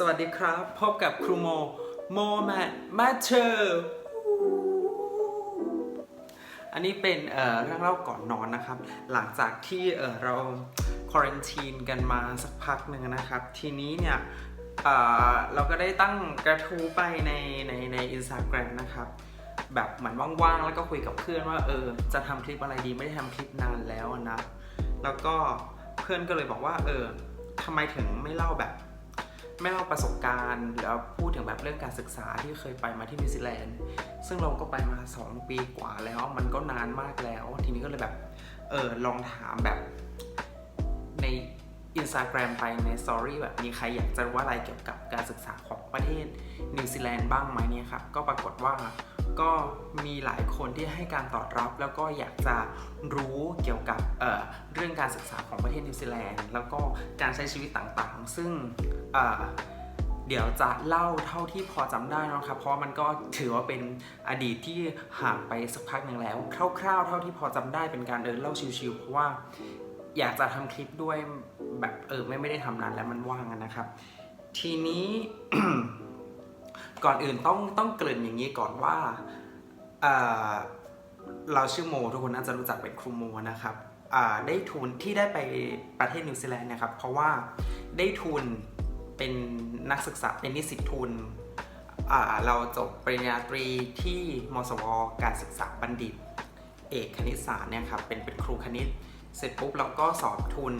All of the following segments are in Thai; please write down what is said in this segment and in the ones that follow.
สวัสดีครับ พบกับครูโม โมแมทมาเชอร์อันนี้เป็นเเรื่องเล่าก่อนนอนนะครับ หลังจากที่เเราควอรันทีนกันมาสักพักหนึ่งนะครับ ทีนี้เนี่ยเเราก็ได้ตั้งกระทู้ไปในในในอินสตาแกรมนะครับ แบบเหมือนว่างๆ แล้วก็คุยกับเพื่อนว่าเออจะทำคลิปอะไรดีไม่ได้ทำคลิปนานแล้วนะ แล้วก็เพื่อนก็เลยบอกว่าเออทำไมถึงไม่เล่าแบบ ไม่เล่าประสบการณ์แล้วพูดถึงแบบเรื่องการศึกษาที่เคยไปมาที่นิวซีแลนด์ซึ่งเราก็ไปมา 2 ปีกว่าแล้วมันก็นานมากแล้ว ทีนี้ก็เลยแบบเออลองถามแบบใน Instagram ไปในสอรี่แบบมีใครอยากจะว่าอะไรเกี่ยวกับการศึกษาของประเทศนิวซีแลนด์บ้างไหมเนี่ยครับ ก็ปรากฏว่า ก็มีหลายคนที่ให้การตอบรับ แล้วก็อยากจะรู้เกี่ยวกับเเรื่องการศึกษาของประเทศนิวซีแลนด์แล้วก็การใช้ชีวิตต่างๆ ซึ่งเเดี๋ยวจะเล่าเท่าที่พอจำได้นะครับ เพราะมันก็ถือว่าเป็นอดีตที่ห่างไปสักพักหนึ่งแล้ว คร่าวๆ เท่าที่พอจำได้เป็นการเดินเล่าชิวๆเพราะว่าอยากจะทำคลิปด้วยแบบเออไม่ไม่ได้ทำนานแล้วมันว่างนะครับ ทีนี้ ก่อนอื่นต้องต้องเกริ่นอย่างนี้ก่อนว่าเราชื่อโม ทุกคนน่าจะรู้จักเป็นครูโมนะครับได้ทุนที่ได้ไปประเทศนิวซีแลนด์นะครับ เพราะว่าได้ทุนเป็นนักศึกษาเป็นนิสิตทุน เราจบปริญญาตรีที่มสวการศึกษาบัณฑิต เอกคณิตศาสตร์เนี่ยครับเป็นเป็นครูคณิต เสร็จปุ๊บเราก็สอบทุน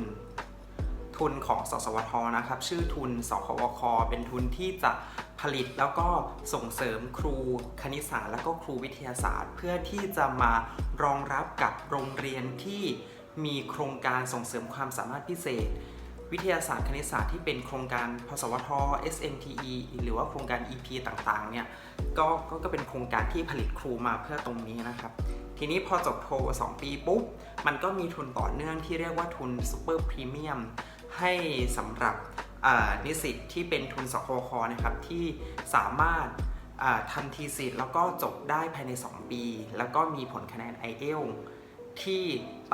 ทุนของสสวทนะครับ ชื่อทุน สควค เป็นทุนที่จะผลิตแล้วก็ส่งเสริมครูคณิตศาสตร์ แล้วก็ครูวิทยาศาสตร์ เพื่อที่จะมารองรับกับโรงเรียนที่มีโครงการส่งเสริมความสามารถพิเศษ วิทยาศาสตร์คณิตศาสตร์ที่เป็นโครงการพสวท SMTE หรือว่าโครงการ EP ต่างๆเนี่ยก็ก็ก็เป็นโครงการที่ผลิตครูมาเพื่อตรงนี้นะครับทีนี้พอจบโท2ปีปุ๊บ มันก็มีทุนต่อเนื่องที่เรียกว่าทุนซูเปอร์พรีเมียม ให้สำหรับนิสิตที่เป็นทุนสคคนะครับที่สามารถทำทีสิทธ์แล้วก็จบได้ภายใน 2 ปี แล้วก็มีผลคะแนน i อเอลที่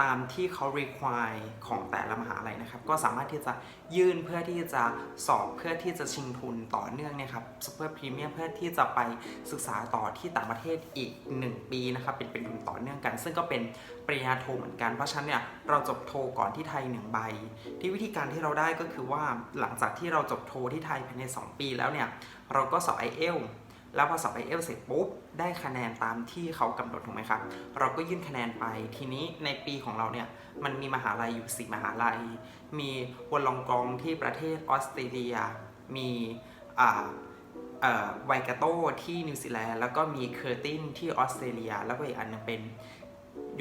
ตามที่เขา require ของแต่ละมหาลัยนะครับ ก็สามารถที่จะยื่นเพื่อที่จะสอบเพื่อที่จะชิงทุนต่อเนื่องเนี่ยครับซูเปอร์พรีเมียมเพื่อที่จะไปศึกษาต่อที่ต่างประเทศอีก 1 ปีนะครับเป็นเป็นทุนต่อเนื่องกัน ซึ่งก็เป็นปริญญาโทเหมือนกัน เพราะฉะนั้นเนี่ยเราจบโทก่อนที่ไทย 1 ใบ ที่วิธีการที่เราได้ก็คือว่าหลังจากที่เราจบโทที่ไทยภายใน 2 ปีแล้วเนี่ยเราก็สอบ i อ l แล้วพอสอบ i อ l เสร็จปุ๊บได้คะแนนตามที่เขากำหนดถูกไหมครับ เราก็ยื่นคะแนนไปทีนี้ในปีของเราเนี่ยมันมีมหาลัยอยู่ 4 มหาลัย มีวอลองกองที่ประเทศออสเตรเลีย มีอ่าเอ่อไวกาโตที่นิวซีแลนด์แล้วก็มีเคอร์ตินที่ออสเตรเลีย แล้วก็อีกอันหนึงเป็น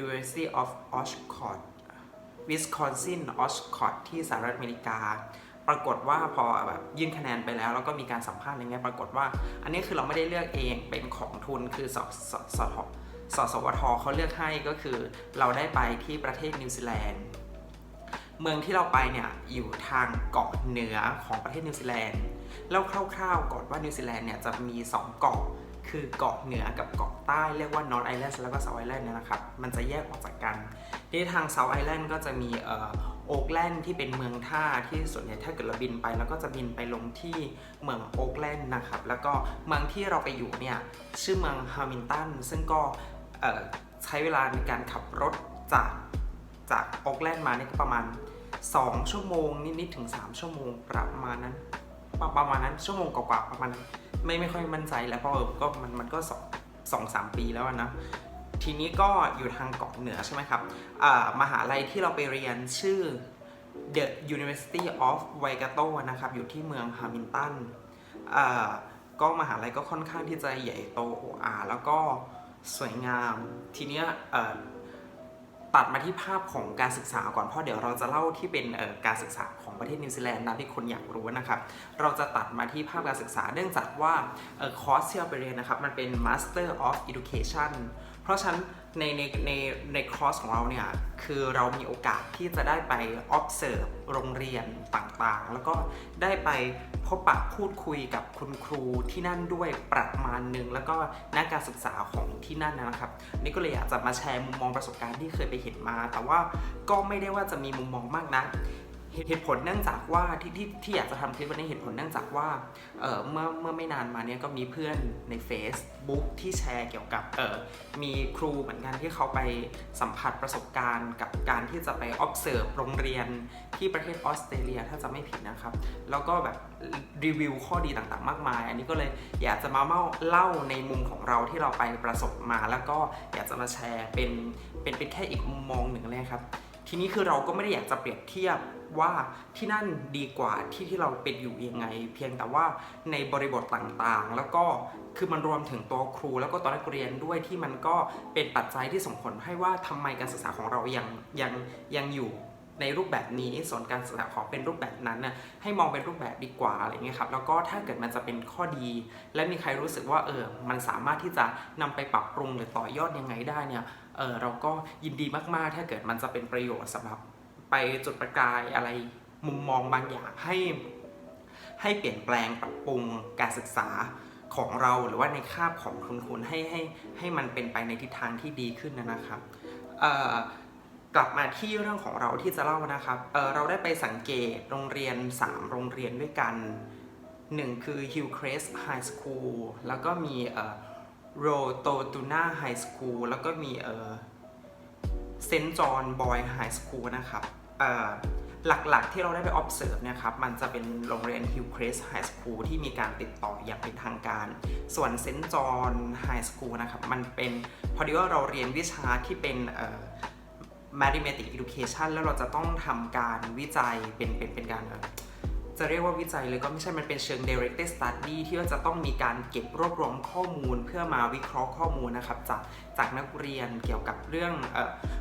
University of Oxford Wisconsin Oxford ที่สหรัฐอเมริกา ปรากฏว่าพอแบบยื่นคะแนนไปแล้ว แล้วก็มีการสัมภาษณ์อะไรเงี้ยปรากฏว่า อันนี้คือเราไม่ได้เลือกเองเป็นของทุนคือสสสทสสวทเขาเลือกให้ก็คือ เราได้ไปที่ประเทศนิวซีแลนด์เมืองที่เราไปเนี่ยอยู่ทางเกาะเหนือของประเทศนิวซีแลนด์แล้วคร่าวๆก่อนว่านิวซีแลนด์เนี่ยจะมี 2 เกาะคือเกาะเหนือกับเกาะใต้เรียกว่า North Island แล้วก็ South Island เนี่ยนะครับ มันจะแยกออกจากกันที่ทาง South Island ก็จะมีเอ่อ โอ๊กแลนด์ที่เป็นเมืองท่าที่ส่วนใหญ่ถ้าเกิดเราบินไปแล้วก็จะบินไปลงที่เมืองโอ๊กแลนด์นะครับ แล้วก็เมืองที่เราไปอยู่เนี่ยชื่อเมืองฮามิลตันซึ่งก็ใช้เวลาในการขับรถจากจากโอ๊กแลนด์มาเนี่ยก็ประมาณ 2 ชั่วโมงนิดๆถึง 3 ชั่วโมงประมาณนั้น ประประมาณนั้นชั่วโมงกว่าๆประมาณไม่ไม่ค่อยมั่นใจแล้วเพราะก็มันมันก็สองสองสามปีแล้วนะ ทีนี้ก็อยู่ทางเกาะเหนือใช่ไหมครับมหาลัยที่เราไปเรียนชื่อ The University of Waikato นะครับ อยู่ที่เมืองฮามิลตันก็มหาลัยก็ค่อนข้างที่จะใหญ่โตโออาแล้วก็สวยงาม ทีเนี้ยตัดมาที่ภาพของการศึกษาก่อนเพราะเดี๋ยวเราจะเล่าที่เป็นการศึกษาของประเทศนิวซีแลนด์นะที่คนอยากรู้นะครับ เราจะตัดมาที่ภาพการศึกษาเนื่องจากว่าคอร์สที่เราไปเรียนนะครับ มันเป็น Master of Education เพราะฉะนั้นในในในในคอร์สของเราเนี่ยคือเรามีโอกาสที่จะได้ไป observe โรงเรียนต่างๆ แล้วก็ได้ไปพบปะพูดคุยกับคุณครูที่นั่นด้วยประมาณหนึ่งแล้วก็นักการศึกษาของที่นั่นนะครับนี่ก็เลยอยากจะมาแชร์มุมมองประสบการณ์ที่เคยไปเห็นมา แต่ว่าก็ไม่ได้ว่าจะมีมุมมองมากนะ เหตุผลเนื่องจากว่าที่ที่ที่อยากจะทำคลิปวันนี้เหตุผลเนื่องจากว่าเออเมื่อเมื่อไม่นานมาเนี้ยก็มีเพื่อนใน Facebook ที่แชร์เกี่ยวกับเออมีครูเหมือนกันที่เขาไปสัมผัสประสบการณ์ กับการที่จะไป observe โรงเรียนที่ประเทศออสเตรเลียถ้าจะไม่ผิดนะครับ แล้วก็แบบรีวิวข้อดีต่างๆ มากมาย อันนี้ก็เลยอยากจะมาเล่าเล่าในมุมของเราที่เราไปประสบมา แล้วก็อยากจะมาแชร์เป็นเป็นเป็นแค่อีกมุมมองหนึ่งเลยครับ ทีนี้คือเราก็ไม่ได้อยากจะเปรียบเทียบว่าที่นั่นดีกว่าที่ที่เราเป็นอยู่ยังไง เพียงแต่ว่าในบริบทต่างๆ แล้วก็คือมันรวมถึงตัวครู แล้วก็ตัวนักเรียนด้วยที่มันก็เป็นปัจจัยที่ส่งผลให้ว่าทำไมการศึกษาของเรายังยังยังอยู่ในรูปแบบนี้ส่วนการศึกษาของเป็นรูปแบบนั้นน่ะให้มองเป็นรูปแบบดีกว่าอะไรเงี้ยครับแล้วก็ถ้าเกิดมันจะเป็นข้อดี และมีใครรู้สึกว่าเออมันสามารถที่จะนำไปปรับปรุงหรือต่อยอดยังไงได้เนี่ย เออเราก็ยินดีมากๆ ถ้าเกิดมันจะเป็นประโยชน์สำหรับไปจุดประกายอะไรมุมมองบางอย่างให้ให้เปลี่ยนแปลงปรับปรุงการศึกษาของเราหรือว่าในคาบของคุณคุณให้ให้ให้มันเป็นไปในทิศทางที่ดีขึ้นนะครับกลับมาที่เรื่องของเราที่จะเล่านะครับเเราได้ไปสังเกตโรงเรียน 3 โรงเรียนด้วยกันหนึ่งคือ Hillcrest High School แล้วก็มี โรโตตูน่าไฮสคูลแล้วก็มีเออเซนจอนบอยไฮสคูลนะครับเอ่อหลักๆที่เราได้ไป observe เนี่ยครับมันจะเป็นโรงเรียน Hillcrest High School ที่มีการติดต่ออย่างเป็นทางการ ส่วนเซนจอนไฮสคูลนะครับมันเป็นพอดีว่าเราเรียนวิชาที่เป็นเอ่อ mathematics education แล้วเราจะต้องทำการวิจัยเป็นเป็นเป็นการ จะเรียกว่าวิจัยเลยก็ไม่ใช่มันเป็นเชิง directed study ที่ว่าจะต้องมีการเก็บรวบรวมข้อมูลเพื่อมาวิเคราะห์ข้อมูลนะครับจากจากนักเรียนเกี่ยวกับเรื่องอ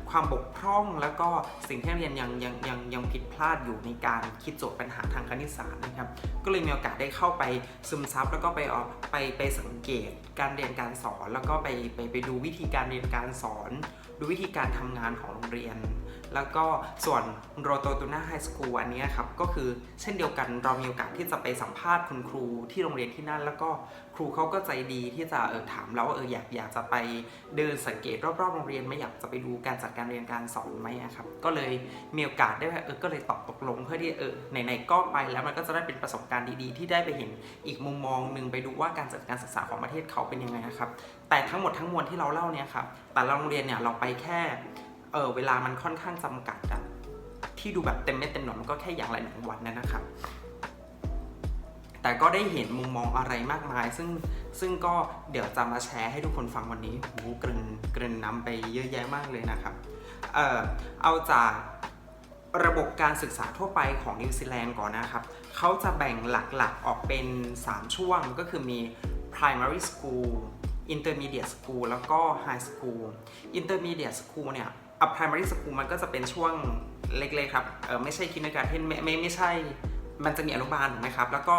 ความบกพร่อง แล้วก็สิ่งที่นักเรียนยังยังยังยังผิดพลาดอยู่ในการคิดโจทย์ปัญหาทางคณิตศาสตร์นะครับ ก็เลยมีโอกาสได้เข้าไปซึมซับแล้วก็ไปออกไปไปสังเกตการเรียนการสอน แล้วก็ไปไปไปดูวิธีการเรียนการสอน ดูวิธีการทำงานของโรงเรียน แล้วก็ส่วนโรโตตูน่าไฮสคูลอันนี้ครับก็คือเช่นเดียวกันเรามีโอกาสที่จะไปสัมภาษณ์คุณครูที่โรงเรียนที่นั่น แล้วก็ครูเขาก็ใจดีที่จะเออถามเราว่าเอออยากอยากจะไปเดินสังเกตรอบๆโรงเรียนไม่อยากจะไปดูการจัดการเรียนการสอนไหมอะครับก็เลยมีโอกาสได้เออก็เลยตอบตกลงเพื่อที่เออไหนๆก็ไปแล้วมันก็จะได้เป็นประสบการณ์ดีๆ ที่ได้ไปเห็นอีกมุมมองหนึ่งไปดูว่าการจัดการศึกษาของประเทศเขาเป็นยังไงนะครับแต่ทั้งหมดทั้งมวลที่เราเล่าเนี่ยครับแต่โรงเรียนเนี่ยเราไปแค่ เออเวลามันค่อนข้างจำกัดอะที่ดูแบบเต็มเม็ดเต็มหน่วยมันก็แค่อย่างละหนึ่งวันนะนะครับ แต่ก็ได้เห็นมุมมองอะไรมากมาย ซึ่งซึ่งก็เดี๋ยวจะมาแชร์ให้ทุกคนฟังวันนี้โหเกรินเกรินนำไปเยอะแยะมากเลยนะครับ เออเอาจากระบบการศึกษาทั่วไปของนิวซีแลนด์ก่อนนะครับ เขาจะแบ่งหลักๆออกเป็น 3 ช่วงก็คือมี primary school intermediate school แล้วก็ high school intermediate school เนี่ย อะ primary school มันก็จะเป็นช่วงเล็กๆครับเออไม่ใช่ kindergarten ไม่ไม่ไม่ใช่ มันจะมีอนุบาลถูกไหมครับ แล้วก็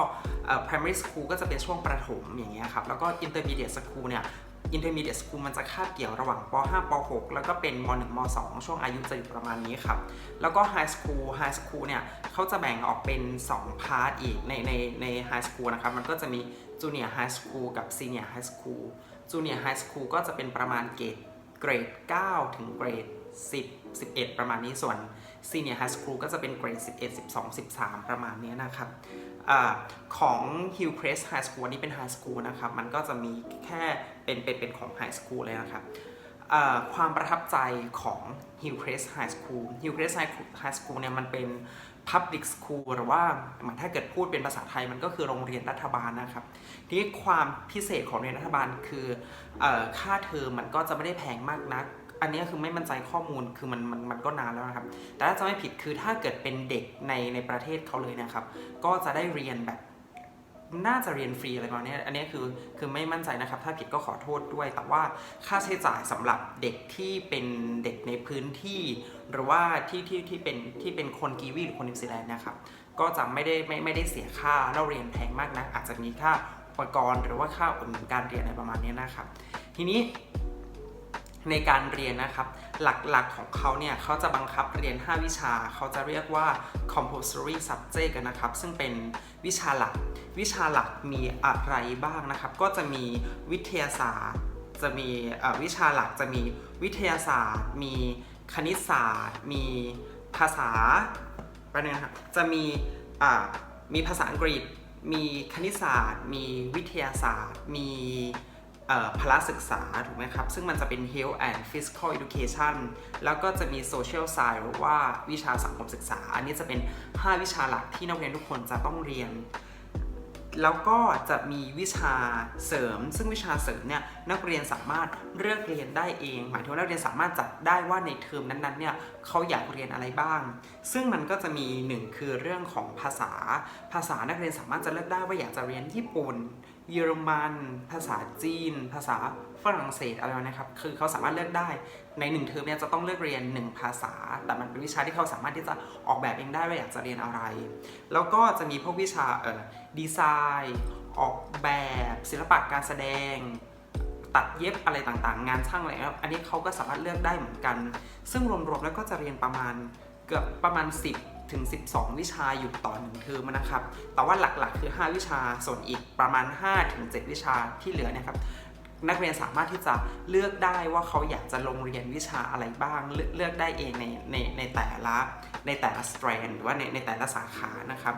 อ่อ primary school ก็จะเป็นช่วงประถมอย่างเงี้ยครับ แล้วก็ intermediate school เนี่ย intermediate school มันจะคาบเกี่ยวระหว่างป .5 ป .6 แล้วก็เป็นม .1 ม .2 ช่วงอายุจะอยู่ประมาณนี้ครับ แล้วก็ high school high school เนี่ยเขาจะแบ่งออกเป็น 2 พาร์ทอีกในในใน high school นะครับ มันก็จะมี junior high school กับ senior high school junior high school ก็จะเป็นประมาณเกรด เกรด 9 ถึงเกรด 10 11 ประมาณนี้ส่วน senior high school ก็จะเป็นเกรด 11 12 13 ประมาณนี้นะครับอของ Hillcrest High School นี้เป็น High School นะครับ มันก็จะมีแค่เป็นเป็นเป็นของ High School เลยนะครับความประทับใจของ Hillcrest High School Hillcrest High School เนี่ยมันเป็น Public School หรือว่ามันถ้าเกิดพูดเป็นภาษาไทยมันก็คือโรงเรียนรัฐบาลนะครับทีนี้ความพิเศษของโรงเรียนรัฐบาลคือออค่าเทอมมันก็จะไม่ได้แพงมากนัก อันนี้คือไม่มั่นใจข้อมูลคือมันมันมันก็นานแล้วนะครับ แต่ถ้าจะไม่ผิดคือถ้าเกิดเป็นเด็กในในประเทศเขาเลยนะครับ ก็จะได้เรียนแบบ น่าจะเรียนฟรีอะไรประมาณนี้อันนี้คือคือไม่มั่นใจนะครับ ถ้าผิดก็ขอโทษด้วย แต่ว่าค่าใช้จ่ายสำหรับเด็กที่เป็นเด็กในพื้นที่ หรือว่าที่ที่ที่เป็นที่เป็นคนกีวีหรือคนนิวซีแลนด์นะครับ ก็จะไม่ได้ไม่ไม่ได้เสียค่าเล่าเรียนแพงมากนะอาจจะมีค่าอุปกรณ์ หรือว่าค่าอุดหนุนการเรียนอะไรประมาณนี้นะครับ ทีนี้ ในการเรียนนะครับ หลักๆของเขาเนี่ยเขาจะบังคับเรียน 5 วิชา เขาจะเรียกว่า compulsory subject กันนะครับ ซึ่งเป็นวิชาหลัก วิชาหลักมีอะไรบ้างนะครับ ก็จะมีวิทยาศาสตร์ จะมีวิชาหลักจะมีวิทยาศาสตร์ มีคณิตศาสตร์ มีภาษาป๊บนึงนะครับ จะมีมีภาษาอังกฤษ มีคณิตศาสตร์ มีวิทยาศาสตร์ มี พละศึกษาถูกไหมครับ ซึ่งมันจะเป็น health and physical education แล้วก็จะมี social science หรือว่าวิชาสังคมศึกษา อันนี้จะเป็น 5 วิชาหลักที่นักเรียนทุกคนจะต้องเรียน แล้วก็จะมีวิชาเสริม ซึ่งวิชาเสริมเนี่ยนักเรียนสามารถเลือกเรียนได้เอง หมายถึงว่านักเรียนสามารถจัดได้ว่าในเทอมนั้นๆเนี่ยเขาอยากเรียนอะไรบ้าง ซึ่งมันก็จะมีหนึ่งคือเรื่องของภาษา ภาษานักเรียนสามารถจะเลือกได้ว่าอยากจะเรียนญี่ปุ่น เยอรมัน ภาษาจีน ภาษาฝรั่งเศสอะไรนะครับ คือเขาสามารถเลือกได้ ในหนึ่งเทอมเนี่ยจะต้องเลือกเรียนหนึ่งภาษา แต่มันเป็นวิชาที่เขาสามารถที่จะออกแบบเองได้ว่าอยากจะเรียนอะไร แล้วก็จะมีพวกวิชาเอ่อดีไซน์ ออกแบบ ศิลปะการแสดง ตัดเย็บอะไรต่างๆ งานช่างอะไรครับ อันนี้เขาก็สามารถเลือกได้เหมือนกัน ซึ่งรวมๆแล้วก็จะเรียนประมาณเกือบประมาณ 10 ถึง 12 วิชาอยู่ต่อหนึ่งเทอมนะครับ แต่ว่าหลักๆ คือ 5 วิชา ส่วนอีกประมาณ5ถึง7วิชาที่เหลือนะครับ นักเรียนสามารถที่จะเลือกได้ว่าเขาอยากจะลงเรียนวิชาอะไรบ้าง เลือกได้เองในในในแต่ละในแต่ละสเตรนหรือว่าในในแต่ละสาขานะครับ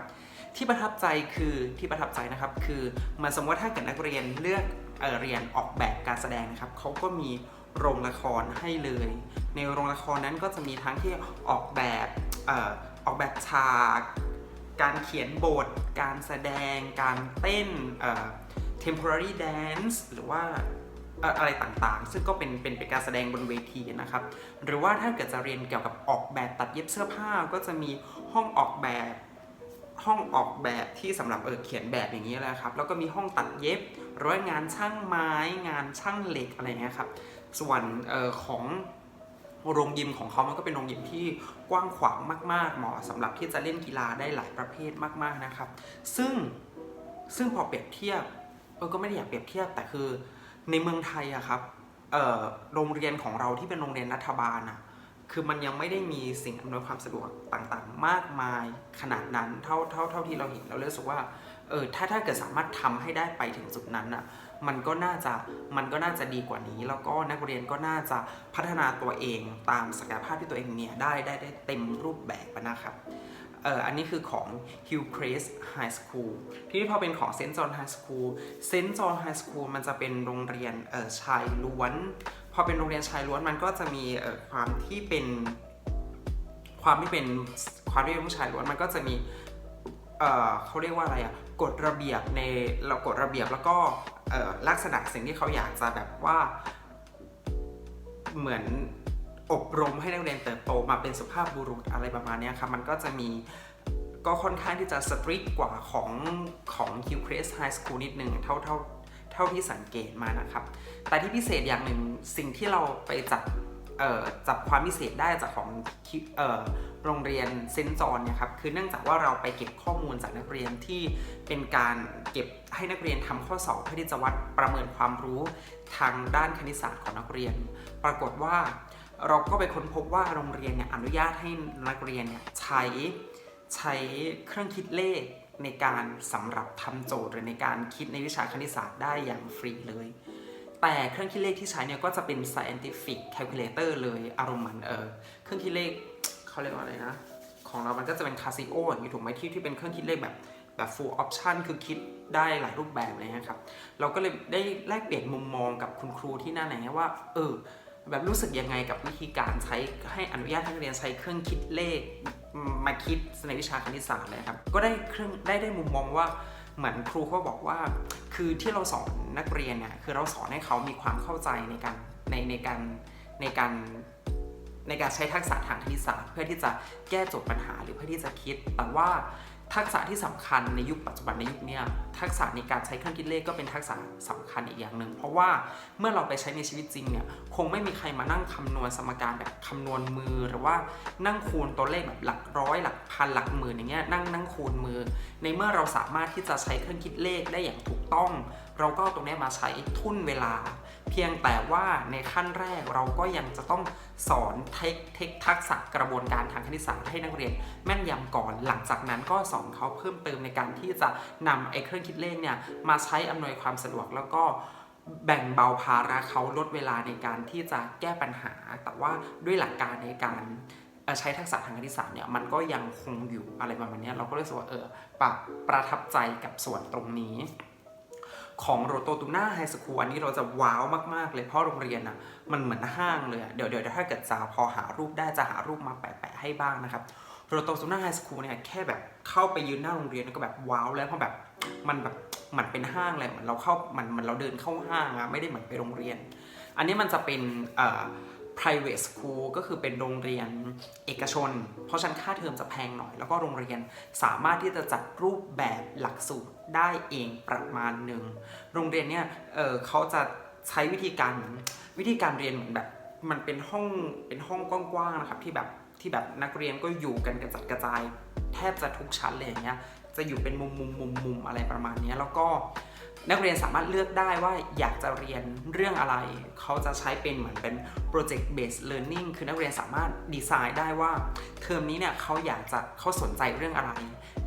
ที่ประทับใจคือที่ประทับใจนะครับ คือมันสมมติว่าถ้าเกิดนักเรียนเลือกเออเรียนออกแบบการแสดงนะครับเขาก็มีโรงละครให้เลย ในโรงละครนั้นก็จะมีทั้งที่ออกแบบ ออกแบบฉาก การเขียนบท การแสดง การเต้นเอ่อ temporary dance หรือว่าอะไรต่างๆ ซึ่งก็เป็นเป็นเป็นการแสดงบนเวทีนะครับ หรือว่าถ้าเกิดจะเรียนเกี่ยวกับออกแบบตัดเย็บเสื้อผ้าก็จะมีห้องออกแบบห้องออกแบบที่สำหรับเออเขียนแบบอย่างนี้แหละครับ แล้วก็มีห้องตัดเย็บหรือว่างานช่างไม้ งานช่างเหล็กอะไรเงี้ยครับ ส่วนออของ โรงยิมของเขามันก็เป็นโรงยิมที่กว้างขวางมาก ๆ เหมาะสำหรับที่จะเล่นกีฬาได้หลายประเภทมาก ๆนะครับ ซึ่งซึ่งพอเปรียบเทียบเออก็ไม่ได้อยากเปรียบเทียบแต่คือในเมืองไทยอะครับโรงเรียนของเราที่เป็นโรงเรียนรัฐบาลอะคือมันยังไม่ได้มีสิ่งอำนวยความสะดวกต่างๆ มากมายขนาดนั้นเท่าเท่าเท่าที่เราเห็นเราเลยรู้สึกว่า เออถ้าถ้าเกิดสามารถทำให้ได้ไปถึงจุดนั้นอะมันก็น่าจะมันก็น่าจะดีกว่านี้ แล้วก็นักเรียนก็น่าจะพัฒนาตัวเองตามศักยภาพที่ตัวเองเนี่ยได้ได้ได้เต็มรูปแบบนะครับเอออันนี้คือของ Hillcrest High School ที่นี่พอเป็นของ St. John High School St. John High School มันจะเป็นโรงเรียนเออชายล้วน พอเป็นโรงเรียนชายล้วนมันก็จะมีเอ่อความที่เป็นความที่เป็นความที่เป็นผู้ชายล้วนมันก็จะมีเอ่อเขาเรียกว่าอะไรอะ กฎระเบียบในเรากฎระเบียบแล้วก็ลักษณะสิ่งที่เขาอยากจะแบบว่า เหมือนอบรมให้นักเรียนเติบโตมาเป็นสุภาพบุรุษอะไรประมาณนี้ครับมันก็จะมีก็ค่อนข้างที่จะสตรีทกว่าของของ Hillcrest High School นิดนึงเท่าเท่าเท่าที่สังเกตมานะครับ แต่ที่พิเศษอย่างหนึ่งสิ่งที่เราไปจับ จับความพิเศษได้จากของโรงเรียนเซนจอนเนี่ยครับคือเนื่องจากว่าเราไปเก็บข้อมูลจากนักเรียนที่เป็นการเก็บให้นักเรียนทำข้อสอบเพื่อที่จะวัดประเมินความรู้ทางด้านคณิตศาสตร์ของนักเรียน ปรากฏว่าเราก็ไปค้นพบว่าโรงเรียนเนี่ยอนุญาตให้นักเรียนเนี่ยใช้ใช้เครื่องคิดเลขในการสำหรับทำโจทย์หรือในการคิดในวิชาคณิตศาสตร์ได้อย่างฟรีเลย แต่เครื่องคิดเลขที่ใช้เนี่ยก็จะเป็น scientific calculator เลยอารมณ์เหมือนเออเครื่องคิดเลขเขาเรียกว่าอะไรนะ ของเรามันก็จะเป็น Casio อย่างนี้ถูกไหมที่ที่เป็นเครื่องคิดเลขแบบแบบ full option คือคิดได้หลายรูปแบบเลยนะครับ เราก็เลยได้แลกเปลี่ยนมุมมองกับคุณครูที่นั่นอะไรเงี้ยว่า เออ แบบรู้สึกยังไงกับวิธีการใช้ให้อนุญาตให้นักเรียนใช้เครื่องคิดเลขมาคิดในวิชาคณิตศาสตร์เลยครับ ก็ได้เครื่องได้ได้มุมมองว่า เหมือนครูเขาบอกว่า คือที่เราสอนนักเรียนเนี่ยคือเราสอนให้เขามีความเข้าใจในการในในการในการในการใช้ทักษะทางคณิตศาสตร์เพื่อที่จะแก้โจทย์ปัญหาหรือเพื่อที่จะคิด แต่ว่า ทักษะที่สำคัญในยุคปัจจุบันในยุคนี้ทักษะในการใช้เครื่องคิดเลขก็เป็นทักษะสำคัญอีกอย่างหนึ่ง เพราะว่าเมื่อเราไปใช้ในชีวิตจริงเนี่ยคงไม่มีใครมานั่งคำนวณสมการแบบคำนวณมือ หรือว่านั่งคูณตัวเลขแบบหลักร้อยหลักพันหลักหมื่นอย่างเงี้ยนั่งนั่งคูณมือ ในเมื่อเราสามารถที่จะใช้เครื่องคิดเลขได้อย่างถูกต้อง เราก็ตรงนี้มาใช้ทุ่นเวลา เพียงแต่ว่าในขั้นแรกเราก็ยังจะต้องสอนเทคเทคทักษะกระบวนการทางคณิตศาสตร์ให้นักเรียนแม่นยำก่อน หลังจากนั้นก็สอนเขาเพิ่มเติมในการที่จะนำไอ้เครื่องคิดเลขเนี่ยมาใช้อำนวยความสะดวกแล้วก็แบ่งเบาภาระเขาลดเวลาในการที่จะแก้ปัญหา แต่ว่าด้วยหลักการในการใช้ทักษะทางคณิตศาสตร์เนี่ยมันก็ยังคงอยู่อะไรประมาณนี้เราก็รู้สึกว่าเออปรับประทับใจกับส่วนตรงนี้ ของโรโตตูน่าไฮสคูลอันนี้เราจะว้าวมาก ๆ เลยเพราะโรงเรียนอะมันเหมือนห้างเลยเดี๋ยวเดี๋ยวถ้าเกิดจะพอหารูปได้จะหารูปมาแปะๆให้บ้างนะครับโรโตตูน่าไฮสคูลเนี่ยแค่แบบเข้าไปยืนหน้าโรงเรียนก็แบบว้าวแล้วเพราะแบบมันแบบเหมือนเป็นห้างเลยเหมือนเราเข้ามันมันเราเดินเข้าห้างอะไม่ได้เหมือนไปโรงเรียน อันนี้มันจะเป็นเอ่อ private school ก็คือเป็นโรงเรียนเอกชน เพราะฉะนันค่าเทอมจะแพงหน่อย แล้วก็โรงเรียนสามารถที่จะจัดรูปแบบหลักสูตรได้เองประมาณหนึ่ง โรงเรียนเนี่ยเเขาจะใช้วิธีการวิธีการเรียนเหมือนแบบมันเป็นห้องเป็นห้องกว้างๆนะครับที่แบบที่แบบนักเรียนก็อยู่กันกระจัดกระจาย แทบจะทุกชั้นเลยอย่างเงี้ยจะอยู่เป็นมุมมุมมุมมุมอะไรประมาณเนี้ยแล้วก็ นักเรียนสามารถเลือกได้ว่าอยากจะเรียนเรื่องอะไร เขาจะใช้เป็นเหมือนเป็น project based learning คือนักเรียนสามารถดีไซน์ได้ว่า เทอมนี้เนี่ยเขาอยากจะเขาสนใจเรื่องอะไร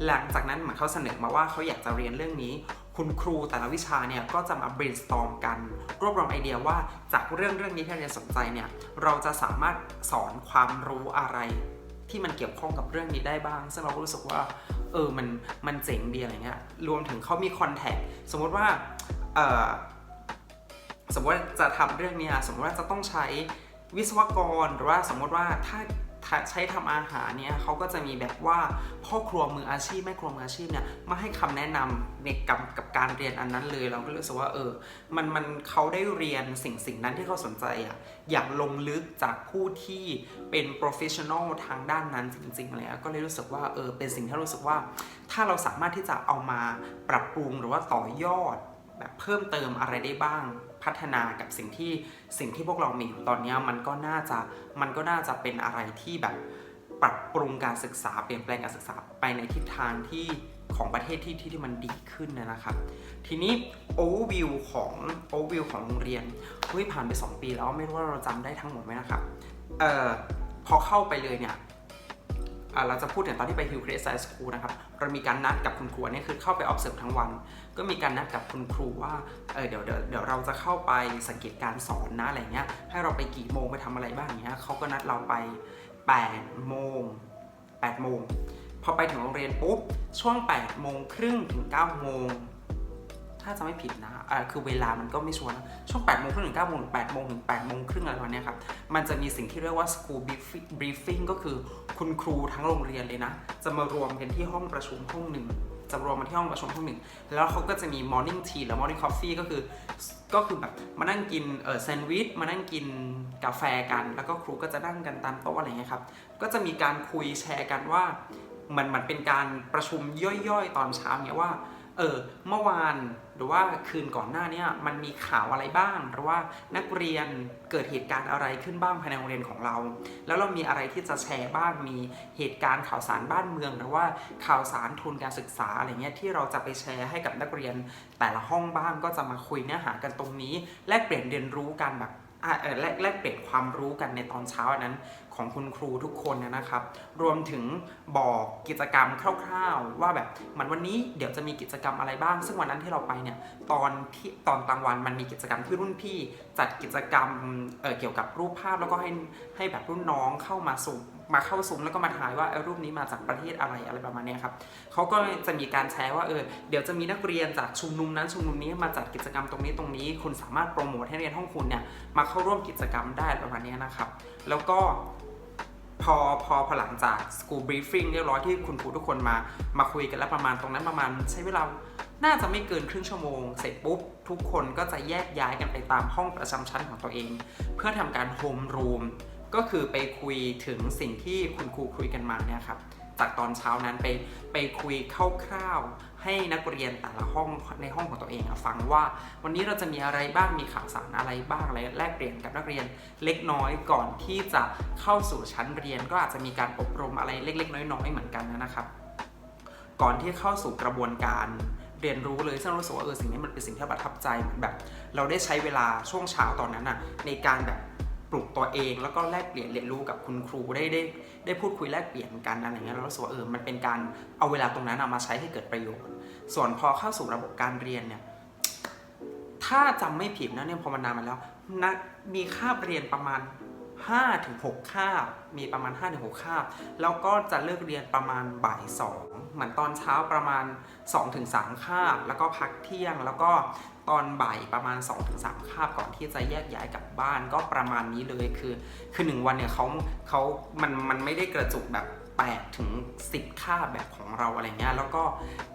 หลังจากนั้นเหมือนเขาเสนอมาว่าเขาอยากจะเรียนเรื่องนี้ คุณครูแต่ละวิชาเนี่ยก็จะมา brainstorm กัน รวบรวมไอเดียว่าจากเรื่องเรื่องนี้ที่เราเรียนสนใจเนี่ยเราจะสามารถสอนความรู้อะไรที่มันเกี่ยวข้องกับเรื่องนี้ได้บ้าง ซึ่งเราก็รู้สึกว่า เออมันมันเจ๋งดีอะไรเงี้ยรวมถึงเขามีคอนแทคสมมติว่าเออสมมติว่าจะทำเรื่องเนี้ยสมมติว่าจะต้องใช้วิศวกรหรือว่าสมมติว่าถ้า ใช้ทำอาหารเนี่ยเขาก็จะมีแบบว่าพ่อครัวมืออาชีพแม่ครัวมืออาชีพเนี่ยมาให้คำแนะนำในกับกับการเรียนอันนั้นเลยเราก็รู้สึกว่าเออมันมันเขาได้เรียนสิ่งสิ่งนั้นที่เขาสนใจอะอย่างลงลึกจากผู้ที่เป็น professional ทางด้านนั้นจริงๆเลยก็เลยรู้สึกว่าเออเป็นสิ่งที่รู้สึกว่า ถ้าเราสามารถที่จะเอามาปรับปรุงหรือว่าต่อยอด แบบเพิ่มเติมอะไรได้บ้างพัฒนากับสิ่งที่สิ่งที่พวกเรามีอยู่ตอนนี้มันก็น่าจะมันก็น่าจะเป็นอะไรที่แบบปรับปรุงการศึกษาเปลี่ยนแปลงการศึกษาไปในทิศทางที่ของประเทศที่ที่ที่มันดีขึ้นนะครับ ทีนี้ overview ของ overview ของโรงเรียนเฮ้ยผ่านไป 2 ปีแล้วไม่รู้ว่าเราจำได้ทั้งหมดไหมนะครับเอ่อพอเข้าไปเลยเนี่ย เราจะพูดถึงตอนที่ไปฮิวเครสไซสคูลนะครับเรามีการนัดกับคุณครูนี่คือเข้าไปออฟเซิร์ฟทั้งวัน ก็มีการนัดกับคุณครูว่าเออเดี๋ยวเดี๋ยวเราจะเข้าไปสังเกตการสอนนะอะไรเงี้ยให้เราไปกี่โมงไปทำอะไรบ้างอย่างเงี้ยเขาก็นัดเราไป8โมง8โมงพอไปถึงโรงเรียนปุ๊บช่วง8โมงครึ่งถึง9โมง ถ้าจะไม่ผิดนะอ่าคือเวลามันก็ไม่ชัวร์นะช่วง8โมงครึ่งถึง9โมง8โมงถึง8โมงครึ่งอะไรประมาณนี้ครับมันจะมีสิ่งที่เรียกว่า school briefing- ก็คือคุณครูทั้งโรงเรียนเลยนะ จะมารวมกันที่ห้องประชุมห้องหนึ่งจะรวมมาที่ห้องประชุมห้องหนึ่ง แล้วเขาก็จะมี morning tea และ morning coffee ก็คือ ก็คือแบบมานั่งกินเออแซนด์วิช มานั่งกินกาแฟกัน แล้วก็ครูก็จะนั่งกันตามโต๊ะอะไรเงี้ยครับ ก็จะมีการคุยแชร์กันว่า มันมันเป็นการประชุมย่อยๆ ตอนเช้าเนี่ยว่า เออเมื่อวานหรือว่าคืนก่อนหน้านี้มันมีข่าวอะไรบ้าง หรือว่านักเรียนเกิดเหตุการณ์อะไรขึ้นบ้างภายในโรงเรียนของเรา แล้วเรามีอะไรที่จะแชร์บ้างมีเหตุการณ์ข่าวสารบ้านเมือง หรือว่าข่าวสารทุนการศึกษาอะไรเงี้ยที่เราจะไปแชร์ให้กับนักเรียน แต่ละห้องบ้างก็จะมาคุยเนื้อหากันตรงนี้ แลกเปลี่ยนเรียนรู้กันแบบ แลกแลกเปลี่ยนความรู้กันในตอนเช้าอันนั้นของคุณครูทุกคนนะครับ รวมถึงบอกกิจกรรมคร่าวๆ ว่าแบบเหมันวันนี้เดี๋ยวจะมีกิจกรรมอะไรบ้าง ซึ่งวันนั้นที่เราไปเนี่ยตอนที่ตอนกลางวันมันมีกิจกรรมที่รุ่นพี่ จัดกิจกรรมเเกี่ยวกับรูปภาพแล้วก็ให้ให้แบบรุ่นน้องเข้ามาสุ่ม มาเข้าซุ้มแล้วก็มาทายว่าเออรูปนี้มาจากประเทศอะไรอะไรประมาณนี้ครับเขาก็จะมีการแชร์ว่าเออเดี๋ยวจะมีนักเรียนจากชุมนุมนั้นชุมนุมนี้มาจัดกิจกรรมตรงนี้ตรงนี้ คุณสามารถโปรโมทให้เรียนห้องคุณเนี่ยมาเข้าร่วมกิจกรรมได้ประมาณนี้นะครับแล้วก็พอพอพอหลังจาก school briefing เรียบร้อยที่คุณครูทุกคนมามาคุยกันแล้วประมาณตรงนั้นประมาณใช้เวลาน่าจะไม่เกินครึ่งชั่วโมง เสร็จปุ๊บ ทุกคนก็จะแยกย้ายกันไปตามห้องประจำชั้นของตัวเอง เพื่อทำการโฮมรูม ก็คือไปคุยถึงสิ่งที่คุณครูคุยกันมาเนี่ยครับจากตอนเช้านั้นไปไปคุยคร่าวๆให้นักเรียนแต่ละห้องในห้องของตัวเองฟังว่า วันนี้เราจะมีอะไรบ้างมีข่าวสารอะไรบ้างอะไรแลกเปลี่ยนกับนักเรียนเล็กน้อยก่อนที่จะเข้าสู่ชั้นเรียน ก็อาจจะมีการอบรมอะไรเล็ก ๆ น้อยๆเหมือนกันนะครับ ก่อนที่เข้าสู่กระบวนการเรียนรู้เลยซึ่งรู้สึกว่าเออสิ่งนี้มันเป็นสิ่งที่ประทับใจเหมือนแบบ เราได้ใช้เวลาช่วงเช้าตอนนั้นน่ะในการแบบ ปลุกตัวเอง แล้วก็แลกเปลี่ยนเรียนรู้กับคุณครูได้ได้ได้พูดคุยแลกเปลี่ยนกันอะไรเงี้ยเรารู้สึกว่าเออมันเป็นการเอาเวลาตรงนั้นมาใช้ให้เกิดประโยชน์ ส่วนพอเข้าสู่ระบบการเรียนเนี่ยถ้าจำไม่ผิดนะเนี่ยพอมันนานมาแล้วนะมีคาบเรียนประมาณ5ถึง6คาบ มีประมาณ5ถึง6คาบ แล้วก็จะเลิกเรียนประมาณบ่าย2เหมือนตอนเช้าประมาณ2ถึง3คาบ แล้วก็พักเที่ยง แล้วก็ ตอนบ่ายประมาณ2ถึง3คาบก่อนที่จะแยกย้ายกลับบ้านก็ประมาณนี้เลยคือ คือหนึ่งวันเนี่ยเขาเขามันมันไม่ได้กระจุกแบบ8ถึง10คาบแบบของเราอะไรเงี้ยแล้วก็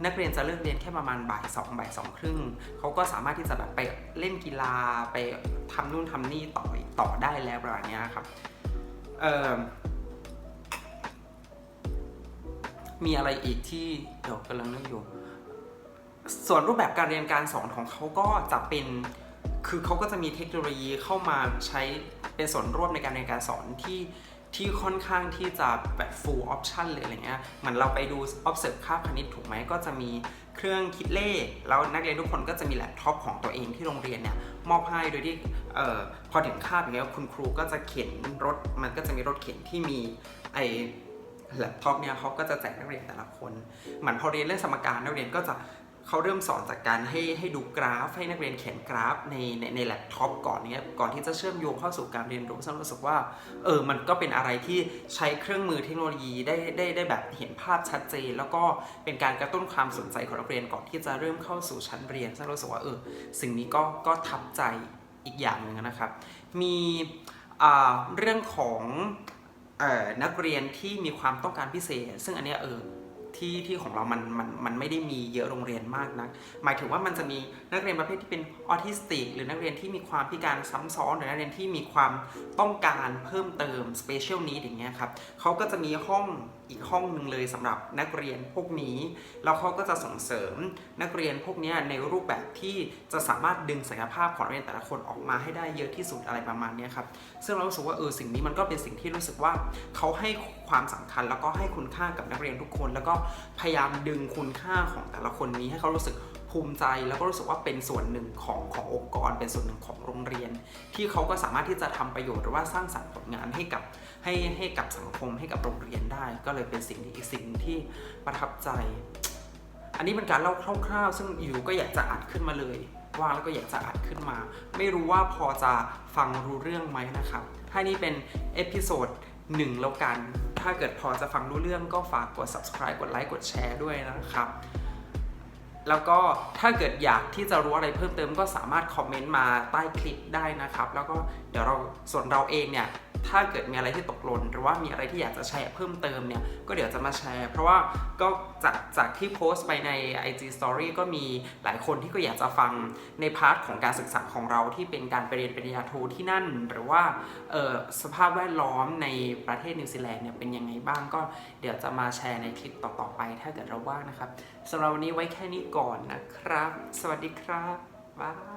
นักเรียนจะเลิกเรียนแค่ประมาณบ่ายสองบ่ายสองครึ่งเขาก็สามารถที่จะแบบไปเล่นกีฬาไปทำนู่นทำนี่ต่อต่อได้แล้วประมาณนี้ครับเอ่อมีอะไรอีกที่เดี๋ยวกำลังนึกอยู่ ส่วนรูปแบบการเรียนการสอนของเขาก็จะเป็น คือเขาก็จะมีเทคโนโลยีเข้ามาใช้เป็นส่วนร่วมในการเรียนการสอนที่ที่ค่อนข้างที่จะแบบ full option เลยอะไรเงี้ย เหมือนเราไปดู observe ค่าคณิตถูกไหม ก็จะมีเครื่องคิดเลข แล้วนักเรียนทุกคนก็จะมีแล็ปท็อปของตัวเองที่โรงเรียนเนี่ยมอบให้โดยที่ออพอถึงคาบอย่างเงี้ยคุณครูก็จะเข็นรถ มันก็จะมีรถเข็นที่มีไอแล็ปท็อปเนี่ยเขาก็จะแจกนักเรียนแต่ละคน เหมือนพอเรียนเรื่องสมการนักเรียนก็จะ เขาเริ่มสอนจากการให้ให้ดูกราฟ ให้นักเรียนเขียนกราฟในในในแล็ปท็อปก่อนเนี้ยก่อนที่จะเชื่อมโยงเข้าสู่การเรียนรู้ซึ่งรู้สึกว่าเออมันก็เป็นอะไรที่ใช้เครื่องมือเทคโนโลยีได้ได้ได้แบบเห็นภาพชัดเจน แล้วก็เป็นการกระตุ้นความสนใจของนักเรียนก่อนที่จะเริ่มเข้าสู่ชั้นเรียนซึ่งรู้สึกว่าเออสิ่งนี้ก็ก็ทับใจอีกอย่างหนึ่งนะครับ มีอ่าเรื่องของเอ่อนักเรียนที่มีความต้องการพิเศษ ซึ่งอันเนี้ยเออ ที่ที่ของเรามันมันมันไม่ได้มีเยอะโรงเรียนมากนะหมายถึงว่ามันจะมีนักเรียนประเภทที่เป็นออทิสติก หรือนักเรียนที่มีความพิการซ้ำซ้อน หรือนักเรียนที่มีความต้องการเพิ่มเติมสเปเชียลนี้อย่างเงี้ยครับเขาก็จะมีห้อง อีกห้องหนึ่งเลยสำหรับนักเรียนพวกนี้ แล้วเขาก็จะส่งเสริมนักเรียนพวกนี้ในรูปแบบที่จะสามารถดึงศักยภาพของนักเรียนแต่ละคนออกมาให้ได้เยอะที่สุดอะไรประมาณนี้ครับซึ่งเรารู้สึกว่าเออสิ่งนี้มันก็เป็นสิ่งที่รู้สึกว่าเขาให้ความสำคัญแล้วก็ให้คุณค่ากับนักเรียนทุกคน แล้วก็พยายามดึงคุณค่าของแต่ละคนนี้ให้เขารู้สึกภูมิใจแล้วก็รู้สึกว่าเป็นส่วนหนึ่งของขององค์กร เป็นส่วนหนึ่งของโรงเรียน ที่เขาก็สามารถที่จะทำประโยชน์หรือว่าสร้างสรรค์ผลงานให้กับ ให้ให้กับสังคมให้กับโรงเรียนได้ ก็เลยเป็นสิ่งที่อีกสิ่งที่ประทับใจ อันนี้เป็นการเล่าคร่าวๆ ซึ่งอยู่ก็อยากจะอัดขึ้นมาเลยว่างแล้วก็อยากจะอัดขึ้นมา ไม่รู้ว่าพอจะฟังรู้เรื่องไหมนะครับถ้านี่เป็นเอพิโซดหนึ่งแล้วกัน ถ้าเกิดพอจะฟังรู้เรื่องก็ฝากกด subscribe กดไลค์กดแชร์ด้วยนะครับ แล้วก็ถ้าเกิดอยากที่จะรู้อะไรเพิ่มเติมก็สามารถคอมเมนต์มาใต้คลิปได้นะครับ แล้วก็เดี๋ยวเราส่วนเราเองเนี่ย ถ้าเกิดมีอะไรที่ตกหล่นหรือว่ามีอะไรที่อยากจะแชร์เพิ่มเติมเนี่ยก็เดี๋ยวจะมาแชร์ เพราะว่าก็จากจากที่โพสต์ไปใน IG Story ก็มีหลายคนที่ก็อยากจะฟังในพาร์ทของการศึกษาของเราที่เป็นการไปเรียนปริญญาโทที่นั่น หรือว่าสภาพแวดล้อมในประเทศนิวซีแลนด์เนี่ยเป็นยังไงบ้างก็เดี๋ยวจะมาแชร์ในคลิปต่อๆไป ถ้าเกิดเราว่างนะครับสำหรับวันนี้ไว้แค่นี้ก่อนนะครับ สวัสดีครับบ๊าย